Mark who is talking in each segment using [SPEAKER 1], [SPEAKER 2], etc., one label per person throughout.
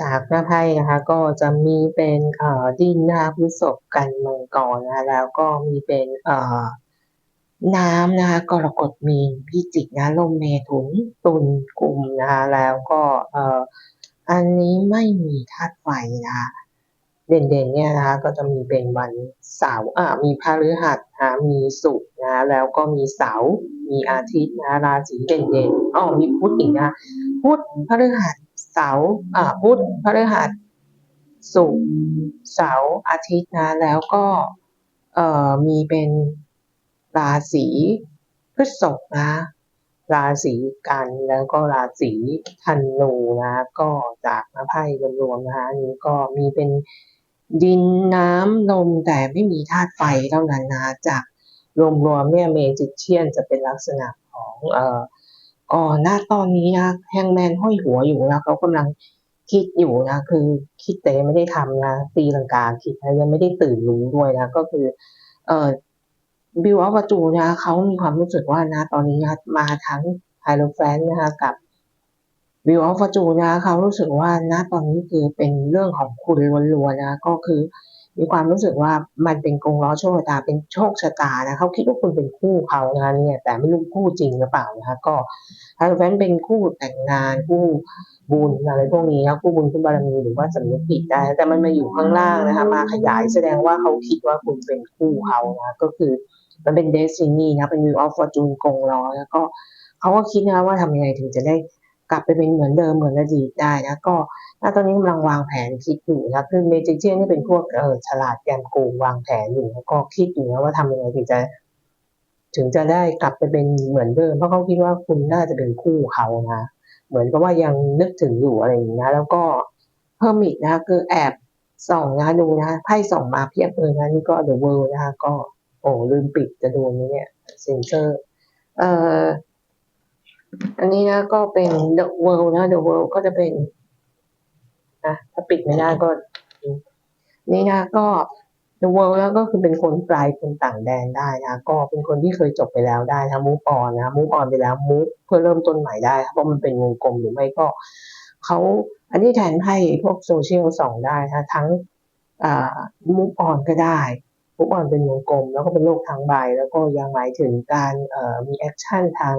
[SPEAKER 1] จากหน้าไพ่นะคะ ก็จะมีเป็นเอ่อดินนะคะพฤษภกันมังกรนะคะแล้วก็มีเป็นเอ่อน้ำนะคะกรกฎมีนพิจิกนะลมเมถุนตุลกุมนะคะแล้วก็เอ่ออันนี้ไม่มีธาตุไฟนะคะเด่นๆเนี่ยนะคะก็จะมีเป็นวันเสาร์อ่ามีพฤหัสนะมีศุกร์นะแล้วก็มีเสาร์มีอาทิตย์นะราศีเด่นๆอ๋อมีพุธอีกนะพุธพฤหัส เสาร์อ่าพุธพฤหัสศุกร์เสาร์อาทิตย์นะแล้วก็เอ่อมีเป็นราศีพฤษภนะราศีกันแล้วก็ราศีธนูนะก็จากมาไพ่รวมๆนะคะอันนี้ก็มีเป็นดินน้ำลมแต่ไม่มีธาตุไฟเท่านั้นนะจากรวมๆเนี่ยเมจิเชียนจะเป็นลักษณะของเอ่อ ก่อนหน้าตอนนี้นะแฮงแมนห้อยหัวอยู่นะเขากำลังคิดอยู่นะ คือคิดแต่ไม่ได้ทำนะตีลังกาคิดนะยังไม่ได้ตื่นรู้ด้วยนะ ก็คือ เอ่อบิวอัลจูนะเขามีความรู้สึกว่านะ ตอนนี้นะมาทั้งไฮโลแฟนนะคะกับบิวอัลปาจูนะเขารู้สึกว่านะตอนนี้คือเป็นเรื่องของคุณล้วนๆนะ ก็คือ มีความรู้สึกว่ามันเป็นกงล้อโชคชะตาเป็นโชคชะตานะเขาคิดว่าคุณเป็นคู่เขานะคะเนี่ยแต่ไม่รู้คู่จริงหรือเปล่านะคะก็ไฮโลแฟนเป็นคู่แต่งงานคู่บุญอะไรพวกนี้นะคู่บุญคู่บารมีหรือว่าสำนึกผิดได้ แต่มันมาอยู่ข้างล่างนะคะมาขยายแสดงว่าเขาคิดว่าคุณเป็นคู่เขานะก็คือมันเป็นเดซินีนะเป็นวิวออฟฟอร์จูนกงล้อแล้วก็เขาก็คิดนะว่าทำยังไงถึงจะได้ ลับไปเป็นเหมือนเดิมเหมือนอดีตได้นะก็ณตอนนี้กำลังวางแผนคิดอยู่นะคือเมจิเชียนนี่เป็นพวกเออฉลาดแกมโกงวางแผนอยู่แล้วก็คิดอยู่นะว่าทำยังไงถึงจะถึงจะได้กลับไปเป็นเหมือนเดิมเพราะเขาคิดว่าคุณน่าจะเป็นคู่เขานะเหมือนกับว่ายังนึกถึงอยู่อะไรอย่างนี้นะแล้วก็เพิ่มอีกนะคือแอบส่องนะดูนะไพ่ส่องมาเพียบเลยนะนี่ก็ The World นะคะก็ โอ้ลืมปิดจะโดนไหมเนี่ยเซนเซอร์ เอ่อ อันนี้นะก็เป็น The World นะ The World ก็จะเป็นนะถ้าปิดไม่ได้ก็ นี่นะก็ The World แล้วก็คือเป็นคนไกลคนต่างแดนได้นะก็เป็นคนที่เคยจบไปแล้วได้นะมูฟออนนะมูฟออนไปแล้วมูฟเพื่อเริ่มต้นใหม่ได้เพราะมันเป็นวงกลมหรือไม่ก็เขาอันนี้แทนไพ่พวกโซเชียลสองได้นะทั้งมูฟออนก็ได้ทุกวันเป็นวงกลม แล้วก็เป็นโลกทางใบ แล้วก็ยังหมายถึงการมีแอคชั่นทาง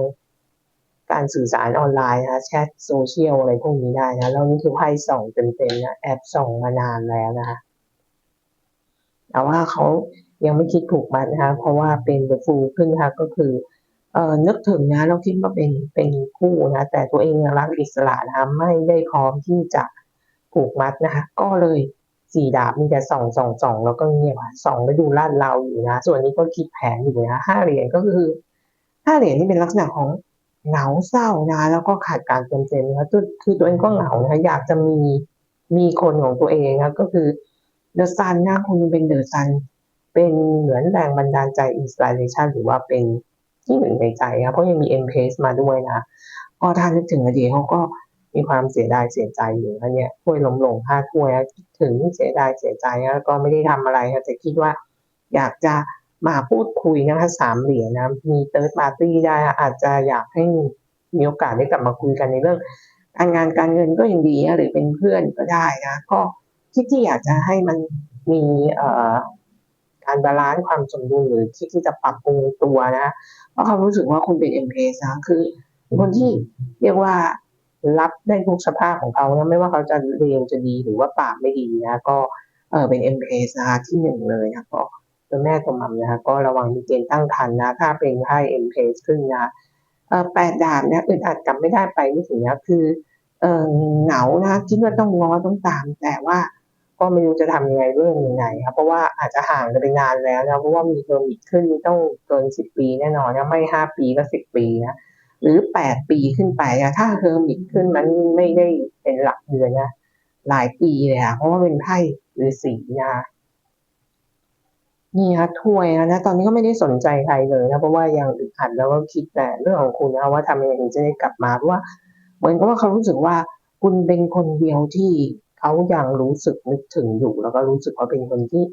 [SPEAKER 1] การสื่อสารออนไลน์นะแชทโซเชียลอะไรพวกนี้ได้นะแล้วนี่คือไพ่ส่องเต็มๆนะแอปส่องมานานแล้วนะคะแต่ว่าเขายังไม่คิดผูกมัดนะคะเพราะว่าเป็นเดอะฟูลขึ้นนะคะก็คือเออนึกถึงนะเราคิดว่าเป็นเป็นคู่นะแต่ตัวเองยังรักอิสระนะคะไม่ได้พร้อมที่จะผูกมัดนะคะ ก็เลยสี่ดาบมีแต่ส่องส่องสองแล้วก็เงียบส่องแล้วดูลาดเราอยู่นะ ส่วนนี้ก็คิดแผนอยู่นะห้าเหรียญก็คือห้าเหรียญนี่เป็นลักษณะของ เหงาเศร้านะแล้วก็ขาดการเต็มเต็มนะคือคือตัวเองก็เหงานะอยากจะมีมีคนของตัวเองนะก็คือเดอะซันนะคุณเป็นเดอะซันเป็นเหมือนแรงบันดาลใจอินสปิเรชันหรือว่าเป็นที่หนึ่งในใจนะเพราะยังมีเอ็มเพสมาด้วยนะก็ถ้านึกถึงอดีตเขาก็มีความเสียดายเสียใจอยู่นะเนี่ยถ้วยล้มลงห้าถ้วยนะคิดถึงเสียดายเสียใจนะก็ไม่ได้ทำอะไรนะแต่คิดว่าอยากจะ มาพูดคุยนะคะสามเหรียญนะมีเติร์ดปาร์ตี้ได้อาจจะอยากให้มีโอกาสได้กลับมาคุยกันในเรื่องการงานการเงินก็ยังดีนะหรือเป็นเพื่อนก็ได้นะก็คิดที่อยากจะให้มันมีเอ่อการบาลานซ์ความสมดุลหรือคิดที่จะปรับปรุงตัวนะเพราะเขารู้สึกว่าคุณเป็นเอ็มเพสนะคือคนที่เรียกว่ารับได้ทุกสภาพของเขานะไม่ว่าเขาจะเร็วจะดีหรือว่าปากไม่ดีนะก็เออเป็น m p s นะคะที่หนึ่งเลยนะก็ ตัวแม่ตัวมัมนะคะก็ระวังมีเกณฑ์ตั้งครรภ์นะถ้าเป็นไพ่ m p s ขึ้นนะแปดดาบเนี่ยอึดอัดกลับไม่ได้ไปไม่ถึงนะคือเออเหงานะคิดว่าต้องง้อต้องตาม แต่ว่าก็ไม่รู้จะทำยังไงเรื่องยังไงครับเพราะว่าอาจจะห่างกันไปนานแล้วนะเพราะว่ามีเทอร์มิตขึ้นต้องเกินสิบปีแน่นอนนะไม่ห้าปีก็สิบปีนะหรือแปดปีขึ้นไปอะถ้าเทอร์มิตขึ้นมันไม่ได้เป็นหลักเดือนนะหลายปีเลยอะเพราะว่าเป็นไพ่หรือสีนะ นี่ฮะถ้วยนะตอนนี้ก็ไม่ได้สนใจใครเลยนะเพราะว่ายังอึดอัดแล้วก็คิดแต่เรื่องของคุณนะว่าทำยังไงถึงจะได้กลับมาเพราะว่า เหมือนกับว่าเขารู้สึกว่าคุณเป็นคนเดียวที่เขายังรู้สึกนึกถึงอยู่ แล้วก็รู้สึกว่าเป็นคนที่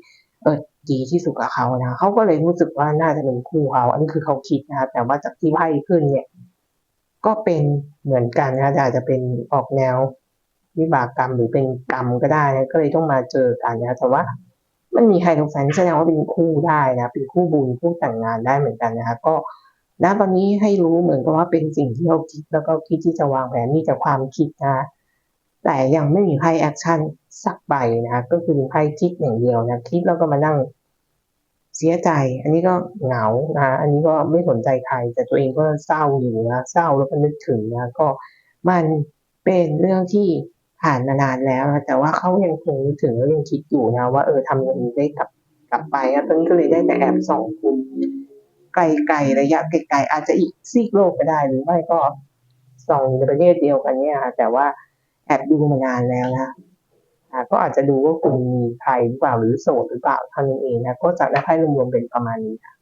[SPEAKER 1] เออดีที่สุดกับเขานะเขาก็เลยรู้สึกว่าน่าจะเป็นคู่เขาอันนี้คือเขาคิดนะแต่ว่าจากที่ไพ่ขึ้นเนี่ย ก็เป็นเหมือนกันนะอาจจะเป็นออกแนววิบากกรรมหรือเป็นกรรมก็ได้นะก็เลยต้องมาเจอกันนะแต่ว่า มันมีไฮโดรแฟนแสดงว่าเป็นคู่ได้นะเป็นคู่บุญคู่แต่งงานได้เหมือนกันนะคะก็ณตอนนี้ให้รู้เหมือนกับว่าเป็นสิ่งที่เราคิดแล้วก็คิดที่จะวางแผนมีแต่ความคิดนะแต่ยังไม่มีไพ่แอคชั่นสักใบนะคะก็คือไพ่คิดอย่างเดียวนะคิดแล้วก็มานั่งเสียใจ อันนี้ก็เหงานะอันนี้ก็ไม่สนใจใคร แต่ตัวเองก็เศร้าอยู่นะเศร้าแล้วก็นึกถึงนะก็มันเป็นเรื่องที่ ผ่านมานานแล้ว แต่ว่าเขายังคงนึกถึงแล้วยังคิดอยู่นะว่าเออทำย่างนี้ได้กลับกลับไปนะตอนนี้ก็เลยได้แต่แอบส่องคุณไกลๆระยะไกลๆอาจจะอีกซีกโลกก็ได้หรือไม่ก็ส่องในประเทศเดียวกันเนี่ยค่ะแต่ว่าแอบดูมานานแล้วนะก็อาจจะดูว่าคุณมีใครหรือเปล่าหรือโสดหรือเปล่าท่านั้นเองนะก็จะได้ให้รวมๆเป็นประมาณนี้ค่ะ